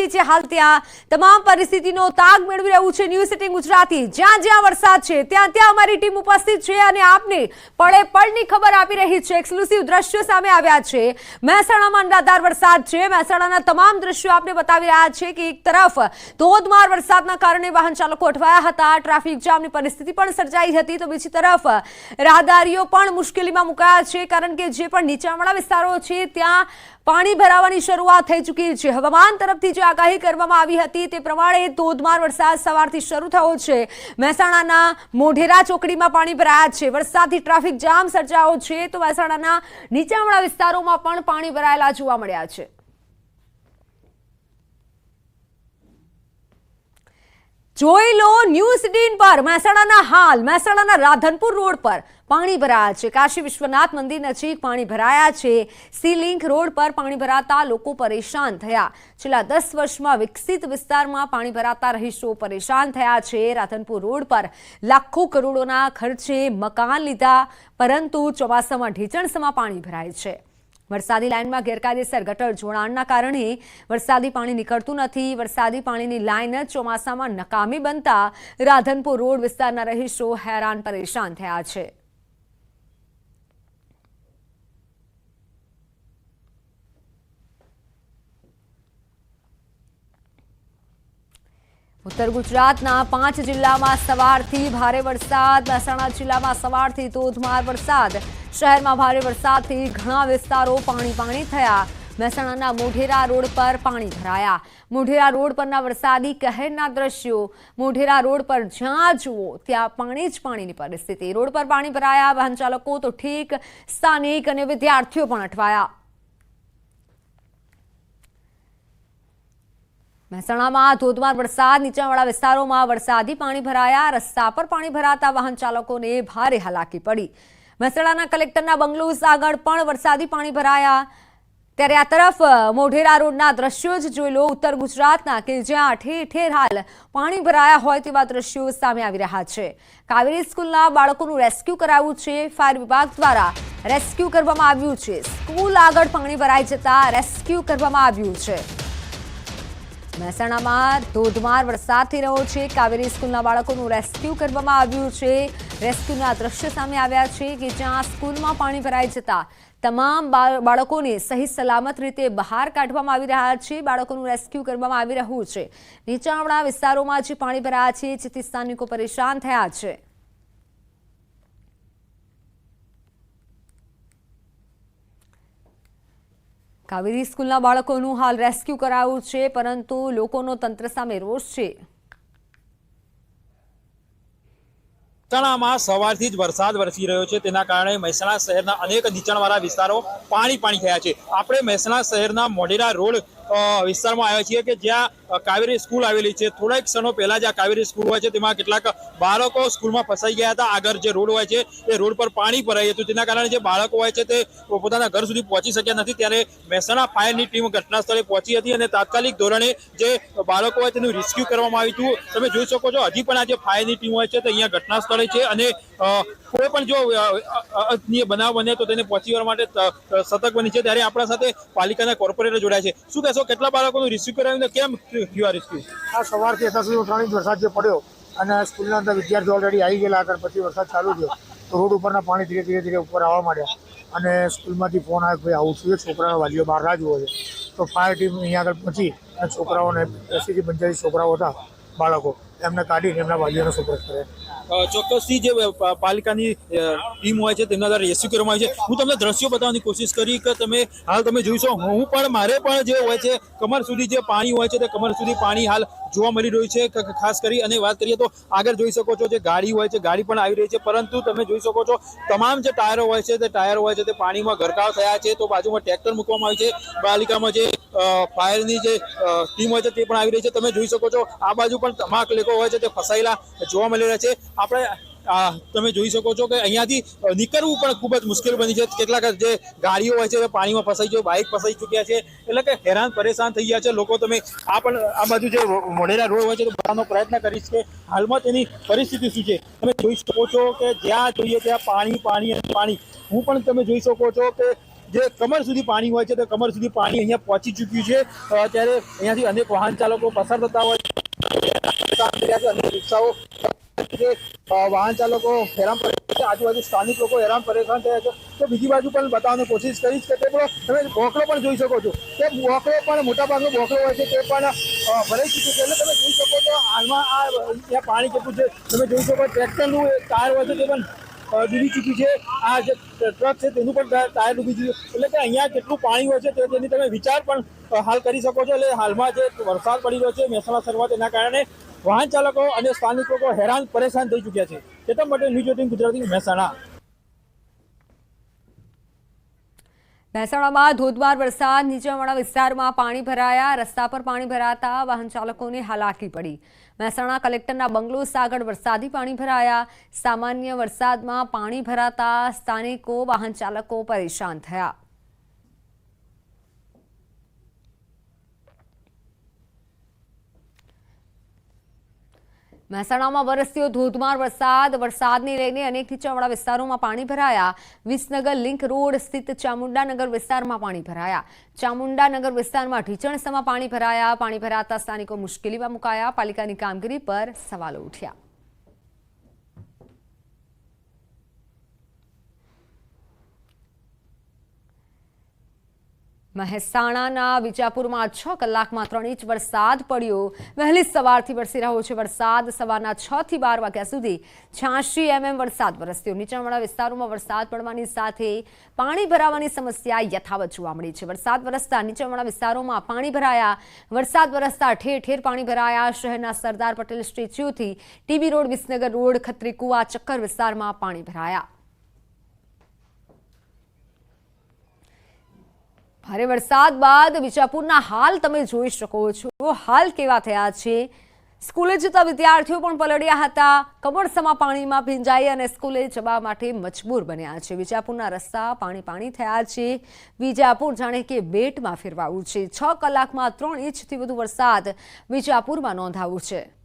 પહોંચી છે હાલ ત્યાં તમામ પરિસ્થિતિનો તાગ મેળવી રહ્યું છે ન્યૂઝ સિટી ગુજરાતી. જ્યાં જ્યાં વરસાદ છે, ત્યાં ત્યાં અમારી ટીમ ઉપસ્થિત છે અને આપને પળે પળની ખબર આપી રહી છે. એક્સક્લુસિવ દ્રશ્યો સામે આવ્યા છે. મહેસાણામાં અનરાધાર વરસાદ છે. મહેસાણાના તમામ દ્રશ્યો આપને બતાવી રહ્યા છે કે એક તરફ ધોધમાર વરસાદના કારણે વાહન ચાલકો અટવાયા હતા. ટ્રાફિક જામની પરિસ્થિતિ પણ સર્જાઈ હતી. તો બીજી તરફ રાહદારીઓ પણ મુશ્કેલીમાં મુકાયા છે, કારણ કે જે પણ નીચાણવાળા વિસ્તારો છે, ત્યાં પાણી ભરાવાની શરૂઆત થઈ ચૂકી છે. હવામાન તરફથી જે આગાહી કરવામાં આવી હતી. તે પ્રમાણે ધોધમાર વરસાદ સવારથી શરૂ થયો છે. મહેસાણાના મોઢેરા ચોકડીમાં પાણી ભરાયા છે. વરસાદથી ટ્રાફિક જામ સર્જાયો છે. તો મહેસાણાના નીચાણવાળા વિસ્તારોમાં પણ પાણી ભરાયેલા જોવા મળ્યા છે. જોઈ લો ન્યૂ સિટીન પર, મહેસાણાના હાલ, મહેસાણાના રાધનપુર રોડ પર પાણી ભરાયા છે. કાશી વિશ્વનાથ મંદિર નજીક પાણી ભરાયા છે. સી લિંક રોડ પર પાણી ભરાતા લોકો પરેશાન થયા. છેલ્લા દસ વર્ષમાં વિકસિત વિસ્તારમાં પાણી ભરાતા રહીશો પરેશાન થયા છે. રાધનપુર રોડ પર લાખો કરોડોના ખર્ચે મકાન લીધા, પરંતુ ચોમાસામાં ઢીચણસમાં પાણી ભરાય છે. વરસાદી લાઇનમાં ગેરકાયદેસર ગટર જોડાણના કારણે વરસાદી પાણી નીકળતું નથી. વરસાદી પાણીની લાઇન જ ચોમાસામાં નકામી બનતા રાધનપુર રોડ વિસ્તારના રહીશો હેરાન પરેશાન થયા છે. ઉત્તર ગુજરાતના પાંચ જિલ્લામાં સવારથી ભારે વરસાદ, મહેસાણા જિલ્લામાં સવારથી ધોધમાર વરસાદ, શહેરમાં ભારે વરસાદથી ઘણા વિસ્તારો પાણી પાણી થયા. મહેસાણાના મોઢેરા રોડ પર પાણી ભરાયા. મોઢેરા રોડ પરના વરસાદી કહેરના દ્રશ્યો. મોઢેરા રોડ પર જ્યાં જુઓ, ત્યાં પાણી જ પાણીની પરિસ્થિતિ. રોડ પર પાણી ભરાયા વાહન ચાલકો તો ઠીક સ્થાનિક અને વિદ્યાર્થીઓ પણ અટવાયા. મહેસાણામાં ધોધમાર વરસાદ, નીચાણવાળા વિસ્તારોમાં વરસાદી પાણી ભરાયા, રસ્તા પર પાણી ભરાતા વાહન ચાલકોને ભારે હાલાકી પડી. મહેસાણાના કલેક્ટરના બંગલુઝ આગળ પણ વરસાદી પાણી ભરાયા. ત્યારે આ તરફ, મોઢેરા રોડના દ્રશ્યો જ જોઈ લો. ઉત્તર ગુજરાતના કે જ્યાં ઠેર ઠેર હાલ પાણી ભરાયા હોય તેવા દ્રશ્યો સામે આવી રહ્યા છે. કાવેરી સ્કૂલના બાળકોનું રેસ્ક્યુ કરાવ્યું છે. ફાયર વિભાગ દ્વારા રેસ્ક્યુ કરવામાં આવ્યું છે. સ્કૂલ આગળ પાણી ભરાઈ જતા રેસ્ક્યુ કરવામાં આવ્યું છે. મહેસાણામાં ધોધમાર વરસાદ થઈ રહ્યો છે. કાવેરી સ્કૂલના બાળકોનું રેસ્ક્યુ કરવામાં આવ્યું છે. રેસ્ક્યુના દ્રશ્ય સામે આવ્યા છે કે જ્યાં સ્કૂલમાં પાણી ભરાઈ જતા તમામ બાળકોને સહી સલામત રીતે બહાર કાઢવામાં આવી રહ્યા છે. બાળકોનું રેસ્ક્યુ કરવામાં આવી રહ્યું છે. નીચાણવાળા વિસ્તારોમાં જે પાણી ભરાયા છે જેથી સ્થાનિકો પરેશાન થયા છે. કાવેરી સ્કૂલના બાળકોનું હાલ રેસ્ક્યુ કરાયું છે, પરંતુ લોકોનો તંત્ર સામે રોષ છે. મહેસાણામાં સવારથી જ વરસાદ વરસી રહ્યો છે. તેના કારણે મહેસાણા શહેરના અનેક નીચાણવાળા વિસ્તારો પાણી પાણી થયા છે. આપણે મહેસાણા શહેરના મોઢેરા રોડ વિસ્તારમાં આવ્યા છીએ કે જ્યાં કાવેરી સ્કૂલ આવેલી છે. થોડાક ક્ષણો પહેલા જ આ કાવેરી સ્કૂલ હોય છે. તેમાં કેટલાક બાળકો સ્કૂલમાં ફસાઈ ગયા હતા. આગળ જે રોડ હોય છે એ રોડ પર પાણી ભરાઈ હતું. તેના કારણે જે બાળકો હોય છે તે પોતાના ઘર સુધી પહોંચી શક્યા નથી. ત્યારે મહેસાણા ફાયરની ટીમ ઘટના સ્થળે પહોંચી હતી અને તાત્કાલિક ધોરણે જે બાળકો હોય તેનું રેસ્ક્યુ કરવામાં આવ્યું હતું. તમે જોઈ શકો છો હજી પણ આ જે ફાયરની ટીમ હોય છે તે અહીંયા ઘટના સ્થળે છે અને કોઈ પણ જો અ, અ, બનાવ બને તો તેને પહોંચી વળવા માટે સતર્ક બની છે. ત્યારે આપણા સાથે પાલિકાના કોર્પોરેટર જોડાયા છે. શું કહેશો કેટલા બાળકોનું રેસ્ક્યુ કરાવ્યું કેમ રેસ્ક્યુ આ સવારથી અત્યાર સુધી ત્રણ વરસાદ જે પડ્યો અને સ્કૂલના અંદર વિદ્યાર્થીઓ ઓલરેડી આવી ગયેલા આગળ પછી વરસાદ ચાલુ થયો, તો રોડ ઉપરના પાણી ધીરે ધીરે ધીરે ઉપર આવવા માંડ્યા. અને સ્કૂલમાંથી ફોન આવ્યો ભાઈ, આવું છું? છોકરાના વાલીઓ બહાર રાહ જુઓ છે. તો ફાયર ટીમ અહીંયા આગળ પહોંચી અને છોકરાઓને એસીથી પંચ્યાસી છોકરાઓ હતા, બાળકો એમને કાઢીને એમના વાલીઓને સુપ્રત કરે. ચોક્કસથી જે પાલિકાની ટીમ હોય છે, તેમના દ્વારા રેસ્ક્યુ કરવામાં આવે છે. હું તમને દ્રશ્યો બતાવવાની કોશિશ કરી કે તમે, હાલ તમે જોઈશો હું પણ, મારે પણ જે હોય છે, કમર સુધી જે પાણી હોય છે, તે કમર સુધી પાણી હાલ જોવા મળી રહ્યું છે ખાસ કરી. અને વાત કરીએ તો આગળ જોઈ શકો છો, જે ગાડી હોય છે, ગાડી પણ આવી રહી છે, પરંતુ તમે જોઈ શકો છો, તમામ જે ટાયરો હોય છે, તે ટાયરો હોય છે, તે પાણીમાં ગરકાવ થયા છે, તો બાજુમાં ટ્રેક્ટર મૂકવામાં આવી છે. પાલિકામાં જે ફાયરની જે ટીમ હોય છે, તે પણ આવી રહી છે. તમે જોઈ શકો છો, આ બાજુ પણ તમાક લોકો હોય છે તે ફસાયેલા જોવા મળી રહ્યા છે. આપણે તમે જોઈ શકો છો કે અહીંયાથી નીકળવું પણ ખૂબ જ મુશ્કેલ બની છે. કેટલાક જે ગાડીઓ હોય છે પાણીમાં ફસાઈ ગયો, બાઇક ફસાઈ ચૂક્યા છે. એટલે કે હેરાન, પરેશાન થઈ ગયા છે લોકો. તમે આ પણ, આ બાજુ જે મોઢેરા રોડ હોય છે, તો બતાવવાનો પ્રયત્ન કરીશ કે હાલમાં તેની પરિસ્થિતિ શું છે. તમે જોઈ શકો છો કે જ્યાં જોઈએ ત્યાં પાણી પાણી અને પાણી. હું પણ તમે જોઈ શકો છો કે જે કમર સુધી પાણી હોય છે, તે કમર સુધી પાણી અહીંયા પહોંચી ચૂક્યું છે. ત્યારે અહીંયાથી અનેક વાહન ચાલકો પસાર થતા હોય રિક્ષાઓ વાહન ચાલકો હેરાન પરેશાન છે, આજુબાજુ સ્થાનિક લોકો હેરાન પરેશાન થયા છે. તો બીજી બાજુ પણ બતાવવાની કોશિશ કરીશ કે તે પણ તમે બોકડો પણ જોઈ શકો છો. તે બોકડો પણ મોટાભાગનો બોકડો હોય છે, તે પણ ભરાઈ ચૂક્યો છે. એટલે તમે જોઈ શકો છો, હાલમાં આ પાણી કેટલું છે. તમે જોઈ શકો, ટ્રેક્ટરનું ટાયર હોય છે, તે પણ ડૂબી ચૂકી છે. આ જે ટ્રક છે તેનું પણ ટાયર ડૂબી ચૂક્યું એટલે કે અહીંયા કેટલું પાણી હોય છે તે તેની તમે વિચાર પણ હાલ કરી શકો છો. એટલે હાલમાં જે વરસાદ પડી રહ્યો છે, મહેસાણા શરૂઆત એના કારણે વાહન ચાલકો અને સ્થાનિક લોકો હેરાન, પરેશાન થઈ ચૂક્યા છે. ચેતન માટે ન્યૂઝ એટીન ગુજરાતી, મહેસાણા. મહેસાણામાં ધોધમાર વરસાદ, નીચાણવાળા વિસ્તારમાં પાણી ભરાયા. રસ્તા પર પાણી ભરાતા વાહન ચાલકોને હાલાકી પડી. મહેસાણા કલેક્ટરના બંગલો સાગર વરસાદી પાણી ભરાયા. સામાન્ય વરસાદમાં પાણી ભરાતા સ્થાનિકો, વાહન ચાલકો પરેશાન થયા. મહેસાણામાં વરસ્યો ધોધમાર વરસાદ. વરસાદને લઈને અનેક નીચાણવાળા વિસ્તારોમાં પાણી ભરાયા. વિસનગર લિંક રોડ સ્થિત ચામુંડાનગર વિસ્તારમાં પાણી ભરાયા. ચામુંડાનગર વિસ્તારમાં ઢીચણસમાં પાણી ભરાયા. પાણી ભરાતા સ્થાનિકો મુશ્કેલીમાં મુકાયા. પાલિકાની કામગીરી પર સવાલો ઉઠ્યા. મહેસાણાના વિજાપુરમાં છ કલાકમાં ત્રણ ઇંચ વરસાદ પડ્યો. વહેલી સવારથી વરસી રહ્યો છે વરસાદ. સવારના છ થી બાર વાગ્યા સુધી છ્યાસી એમએમ વરસાદ વરસ્યો. નીચાણવાળા વિસ્તારોમાં વરસાદ પડવાની સાથે પાણી ભરાવાની સમસ્યા યથાવત જોવા મળી છે. વરસાદ વરસતા નીચાણવાળા વિસ્તારોમાં પાણી ભરાયા. વરસાદ વરસતા ઠેર ઠેર પાણી ભરાયા. શહેરના Sardar Patel સ્ટેચ્યુથી TB road, Visnagar road Khatri Kuva ચક્કર વિસ્તારમાં પાણી ભરાયા. ભારે વરસાદ બાદ વિજાપુરના હાલ તમે જોઈ શકો છો. હાલ કેવા થયા છે? સ્કૂલે જતા વિદ્યાર્થીઓ પણ પલળ્યા હતા. કમરસમાં પાણીમાં ભીંજાઈ અને સ્કૂલે જવા માટે મજબૂર બન્યા છે. વિજાપુરના રસ્તા પાણી પાણી થયા છે. વિજાપુર જાણે કે બેટમાં ફેરવાયું છે. છ કલાકમાં ત્રણ ઇંચથી વધુ વરસાદ વિજાપુરમાં નોંધાયું છે.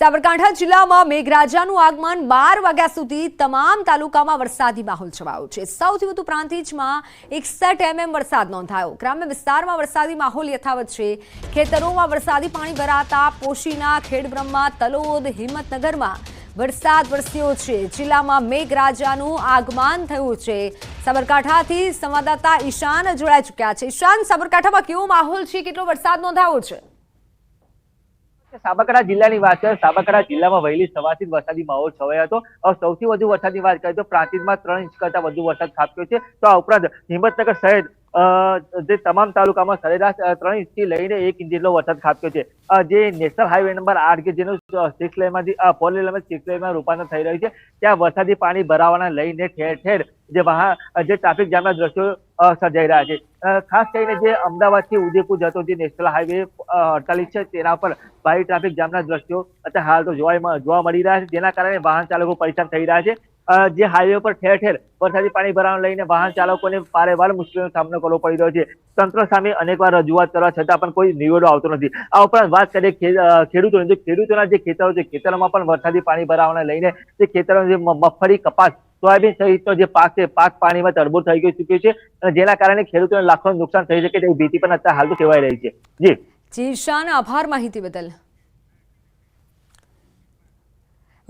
સાબરકાંઠા જિલ્લામાં મેઘરાજાનું આગમન બાર વાગ્યા સુધી તમામ તાલુકામાં વરસાદી માહોલ છવાયો છે. સૌથી વધુ પ્રાંતિજમાં એકસઠ એમએમ વરસાદ નોંધાયો. ગ્રામ્ય વિસ્તારમાં વરસાદી માહોલ યથાવત છે. ખેતરોમાં વરસાદી પાણી ભરાતા પોશીના, ખેડબ્રહ્મા, તલોદ, હિંમતનગરમાં વરસાદ વરસ્યો છે. જિલ્લામાં મેઘરાજાનું આગમન થયું છે. સાબરકાંઠાથી સંવાદદાતા ઈશાન જોડાઈ ચૂક્યા છે. ઈશાન, સાબરકાંઠામાં કેવો માહોલ છે? કેટલો વરસાદ નોંધાયો છે? સાબરકાંઠા જિલ્લાની વાત કરીએ સાબરકાંઠા જિલ્લામાં વહેલી સવારથી વરસાદી માહોલ છવાયો હતો. હવે સૌથી વધુ વરસાદની વાત કરીએ તો પ્રાંતિજમાં ત્રણ ઇંચ કરતા વધુ વરસાદ ખાબક્યો છે. તો આ ઉપરાંત હિંમતનગર અ, જે તમામ તાલુકામાં સરેરાશ ત્રણ ઇંચથી લઈને એક ઇંચ જેટલો વરસાદ ખાબક્યો છે. જે નેશનલ હાઈવે નંબર આઠ કે જેનું સિક્સ લેનમાંથી ફોર લેનમાં સિક્સ લેનમાં રૂપાંતર થઈ રહ્યું છે, ત્યાં વરસાદી પાણી ભરાવાના લઈને ઠેર ઠેર જે વાહન જે ટ્રાફિક જામના દ્રશ્યો સર્જાઈ રહ્યા છે. ખાસ કરીને જે અમદાવાદથી ઉદયપુર જતો જે નેશનલ હાઈવે અડતાલીસ છે, તેના પર ભારે ટ્રાફિક જામના દ્રશ્યો અત્યારે હાલ તો જોવા જોવા મળી રહ્યા છે. જેના કારણે વાહન ચાલકો પરેશાન થઈ રહ્યા છે. જે હાઈવે પર ઠેર ઠેર વરસાદી પાણી ભરાવાને લઈને વાહન ચાલકોને પારેવાર મુશ્કેલીનો સામનો કરવો પડી રહ્યો છે. તંત્ર સામે અનેકવાર રજૂઆત કરવા છતાં પણ કોઈ નિવેડો આવતો નથી. આ ઉપરાંત વાત કરીએ ખેડૂતોની. ખેડૂતોના જે ખેતરો છે, ખેતરોમાં પણ વરસાદી પાણી ભરાવાને લઈને જે ખેતરો જે મગફળી, કપાસ, સોયાબીન સહિતનો જે પાક છે, પાક પાણીમાં તરબૂર થઈ ગઈ ચૂક્યો છે અને જેના કારણે ખેડૂતોને લાખોનું નુકસાન થઈ શકે તેવી ભીતિ પણ અત્યારે હાલ તો કહેવાઈ રહી છે. જી. જી ઈશાન આભાર માહિતી બદલ.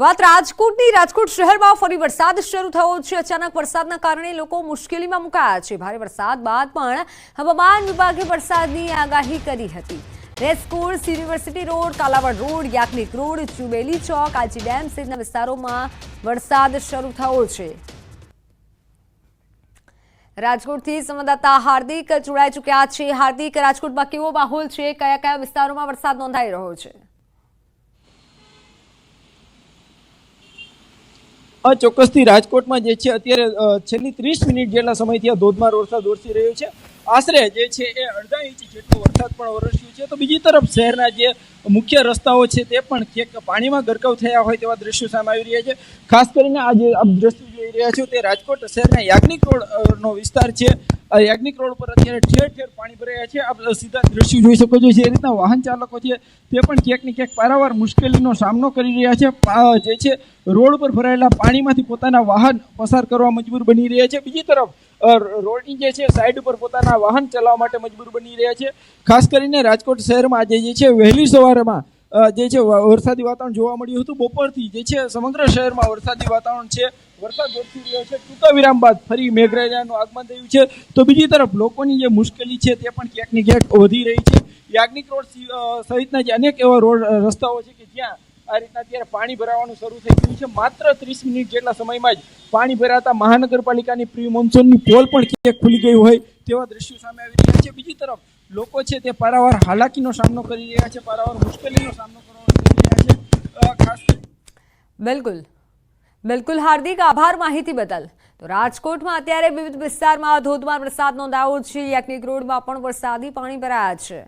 વાત રાજકોટની. રાજકોટ શહેરમાં ફરી વરસાદ શરૂ થયો છે. અચાનક વરસાદના કારણે લોકો મુશ્કેલીમાં મુકાયા છે. ભારે વરસાદ બાદ પણ હવામાન વિભાગે વરસાદની આગાહી કરી હતી. Racecourse university road, Kalavad road Yagnik road, Chubeli ચોક, આજી ડેમ સહિતના વિસ્તારોમાં વરસાદ શરૂ થયો છે. રાજકોટથી સંવાદદાતા હાર્દિક જોડાઈ ચૂક્યા છે. હાર્દિક, રાજકોટમાં કેવો માહોલ છે? કયા કયા વિસ્તારોમાં વરસાદ નોંધાઈ રહ્યો છે? ચોક્કસથી રાજકોટમાં જે છે અત્યારે છેલ્લી ત્રીસ મિનિટ જેટલા સમયથી આ ધોધમાર વરસાદ વરસી રહ્યો છે. આશરે જે છે એ અડધા ઇંચ જેટલો વરસાદ પણ વરસ્યો છે. તો બીજી તરફ શહેરના જે મુખ્ય રસ્તાઓ છે તે પણ ક્યાંક પાણીમાં ગરકાવ થયા હોય તેવા દ્રશ્યો સામે આવી રહ્યા છે. ખાસ કરીને આ જે આપ દ્રશ્યો જોઈ રહ્યા છો તે રાજકોટ શહેરના યાજ્ઞિક રોડનો વિસ્તાર છે. યાજ્ઞિક રોડ પર અત્યારે ઠેર ઠેર પાણી ભરાયા છે. આપ સીધા દ્રશ્યો જોઈ શકો છો જે રીતના વાહન ચાલકો છે તે પણ ક્યાંક ને ક્યાંક પારાવાર મુશ્કેલીનો સામનો કરી રહ્યા છે. જે છે રોડ પર ભરાયેલા પાણીમાંથી પોતાના વાહન પસાર કરવા મજબૂર બની રહ્યા છે. બીજી તરફ રોડની જે છે સાઈડ ઉપર પોતાના વાહન ચલાવવા માટે મજબૂર બની રહ્યા છે. ખાસ કરીને રાજકોટ શહેરમાં આજે જે છે વહેલી સવારમાં જે છે વરસાદી વાતાવરણ જોવા મળ્યું હતું. બપોરથી જે છે સમગ્ર શહેરમાં વરસાદી વાતાવરણ છે. વરસાદ વરસી રહ્યો છે. ટૂંકા વિરામ બાદ ફરી મેઘરાજાનું આગમન થયું છે. તો બીજી તરફ લોકોની જે મુશ્કેલી છે તે પણ ક્યાંક ને ક્યાંક વધી રહી છે. યાજ્ઞિક રોડ સહિતના જે અનેક એવા રોડ રસ્તાઓ છે કે જ્યાં આ રીતના અત્યારે પાણી ભરાવાનું શરૂ થઈ ગયું છે. માત્ર ત્રીસ મિનિટ જેટલા સમયમાં જ પાણી ભરાતા મહાનગરપાલિકાની પ્રી મોન્સૂનની પોલ પણ ક્યાંક ખુલી ગઈ હોય તેવા દ્રશ્યો સામે આવી રહ્યા છે. બીજી તરફ લોકો છે તે પારાવાર હાલાકીનો સામનો કરી રહ્યા છે. પારાવાર મુશ્કેલીનો સામનો કરવાનો કરી રહ્યા છે. ખાસ બિલકુલ. બિલકુલ હાર્દિક આભાર માહિતી બદલ. તો રાજકોટમાં અત્યારે વિવિધ વિસ્તારમાં ધોધમાર વરસાદ નોંધાયો છે. યાજ્ઞિક રોડમાં પણ વરસાદી પાણી ભરાયા છે.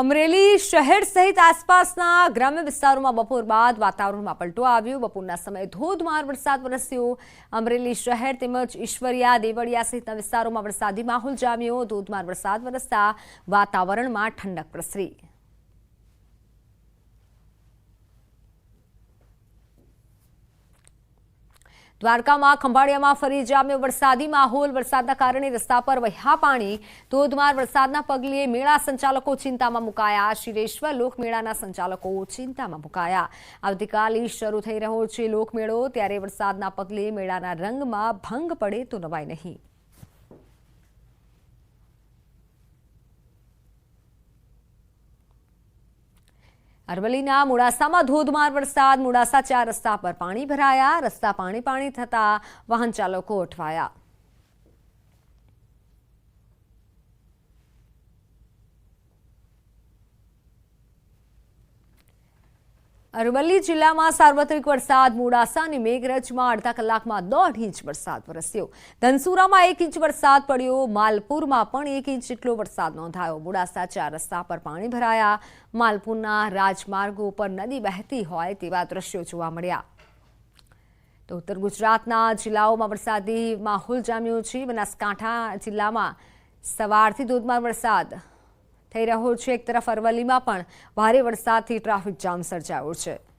અમરેલી શહેર સહિત આસપાસના ગ્રામ્ય વિસ્તારોમાં બપોર બાદ વાતાવરણમાં પલટો આવ્યો. બપોરના સમયે ધોધમાર વરસાદ વરસ્યો. અમરેલી શહેર તેમજ ઈશ્વરિયા, દેવળિયા સહિતના વિસ્તારોમાં વરસાદી માહોલ જામ્યો. ધોધમાર વરસાદ વરસતા વાતાવરણમાં ઠંડક પ્રસરી. દ્વારકામાં, ખંભાળિયામાં ફરી જામ્યો વરસાદી માહોલ. વરસાદના કારણે રસ્તા પર વહ્યા પાણી, ધોધમાર વરસાદના પગલે મેળા સંચાલકો ચિંતામાં મુકાયા. શિરેશ્વર લોકમેળાના સંચાલકો ચિંતામાં મુકાયા. આવતીકાલે શરૂ થઈ રહ્યો છે લોકમેળો. ત્યારે વરસાદના પગલે મેળાના રંગમાં ભંગ પડે તો નવાય નહીં. અરવલ્લીના મોડાસામાં ધોધમાર વરસાદ, મોડાસા ચાર રસ્તા પર પાણી ભરાયા, રસ્તા પાણી પાણી થતા વાહન ચાલકો અટવાયા અરવલ્લી જિલ્લામાં સાર્વત્રિક વરસાદ મોડાસા અને મેઘરજમાં અડધા કલાકમાં દોઢ ઇંચ વરસાદ વરસ્યો. ધનસુરામાં એક ઇંચ વરસાદ પડ્યો. માલપુરમાં પણ એક ઇંચ જેટલો વરસાદ નોંધાયો. મોડાસા ચાર રસ્તા પર પાણી ભરાયા. માલપુરના રાજમાર્ગો પર નદી વહેતી હોય તેવા દ્રશ્યો જોવા મળ્યા. તો ઉત્તર ગુજરાતના જિલ્લાઓમાં વરસાદી માહોલ જામ્યો છે. બનાસકાંઠા જિલ્લામાં સવારથી ધોધમાર વરસાદ થઈ રહ્યો છે. એક તરફ અરવલ્લીમાં પણ ભારે વરસાદથી ટ્રાફિક જામ સર્જાયો છે.